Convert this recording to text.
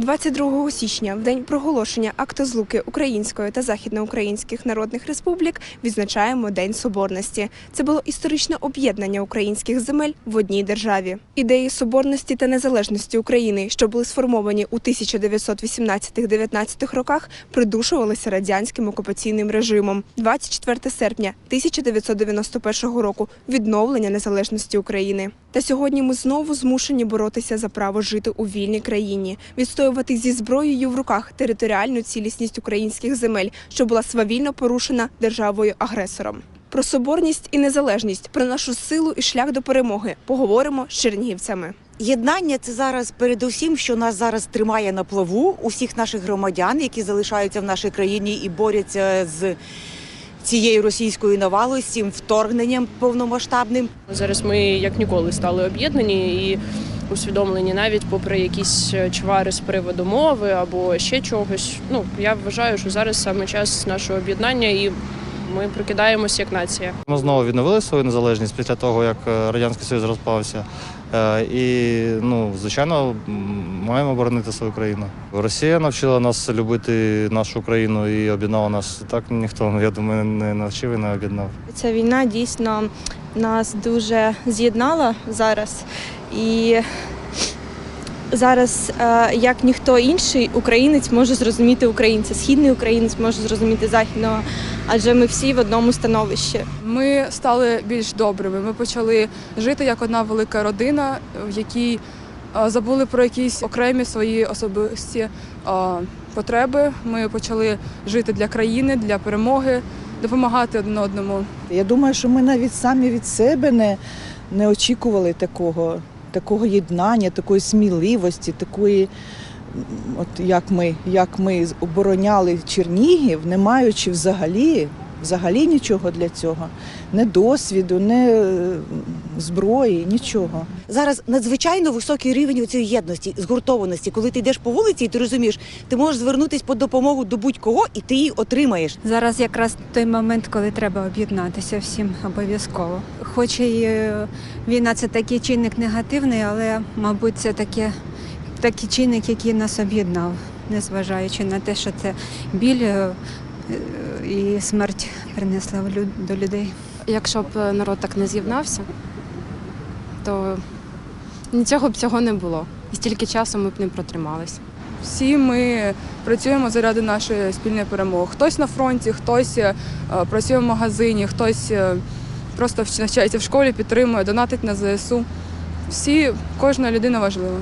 22 січня, в день проголошення акта злуки Української та Західноукраїнських Народних Республік, відзначаємо День Соборності. Це було історичне об'єднання українських земель в одній державі. Ідеї соборності та незалежності України, що були сформовані у 1918-19 роках, придушувалися радянським окупаційним режимом. 24 серпня 1991 року відновлення незалежності України. Та сьогодні ми знову змушені боротися за право жити у вільній країні, відстоювати зі зброєю в руках територіальну цілісність українських земель, що була свавільно порушена державою-агресором. Про соборність і незалежність, про нашу силу і шлях до перемоги поговоримо з чернігівцями. Єднання це зараз передусім, що нас зараз тримає на плаву усіх наших громадян, які залишаються в нашій країні і борються з цією російською навалою, з цим вторгненням повномасштабним. Зараз ми як ніколи стали об'єднані і усвідомлені навіть попри якісь е, чвари з приводу мови або ще чогось. Ну я вважаю, що зараз саме час нашого об'єднання і ми прокидаємося як нація. Ми знову відновили свою незалежність після того, як е, Радянський Союз розпався. Е, І, ну, звичайно, маємо боронити свою країну. Росія навчила нас любити нашу країну і об'єднала нас. Так ніхто, я думаю, не навчив і не об'єднав. Ця війна дійсно нас дуже з'єднала зараз. І зараз, е, як ніхто інший, українець може зрозуміти українця, східний українець може зрозуміти західного, адже ми всі в одному становищі. Ми стали більш добрими. Ми почали жити як одна велика родина, в якій е, забули про якісь окремі свої особисті е, потреби. Ми почали жити для країни, для перемоги, допомагати один одному. Я думаю, що ми навіть самі від себе не, не очікували такого, такого єднання, такої сміливості, такої, от як ми, як ми обороняли Чернігів, не маючи взагалі, взагалі нічого для цього, не досвіду, не е, зброї, нічого. Зараз надзвичайно високий рівень у цієї єдності, згуртованості. Коли ти йдеш по вулиці, і ти розумієш, ти можеш звернутися по допомогу до будь-кого, і ти її отримаєш. Зараз якраз той момент, коли треба об'єднатися всім обов'язково. Хоч і е, війна це такий чинник негативний, але, мабуть, це таке, такий чинник, який нас об'єднав, незважаючи на те, що це біль е, і смерть принесла в лю- до людей. Якщо б е, народ так не з'єднався, то нічого б цього не було. І стільки часу ми б не протрималися. Всі ми працюємо заради нашої спільної перемоги. Хтось на фронті, хтось е, працює в магазині, хтось е, просто навчається в школі, підтримує, донатить на ЗСУ. Всі, кожна людина важлива.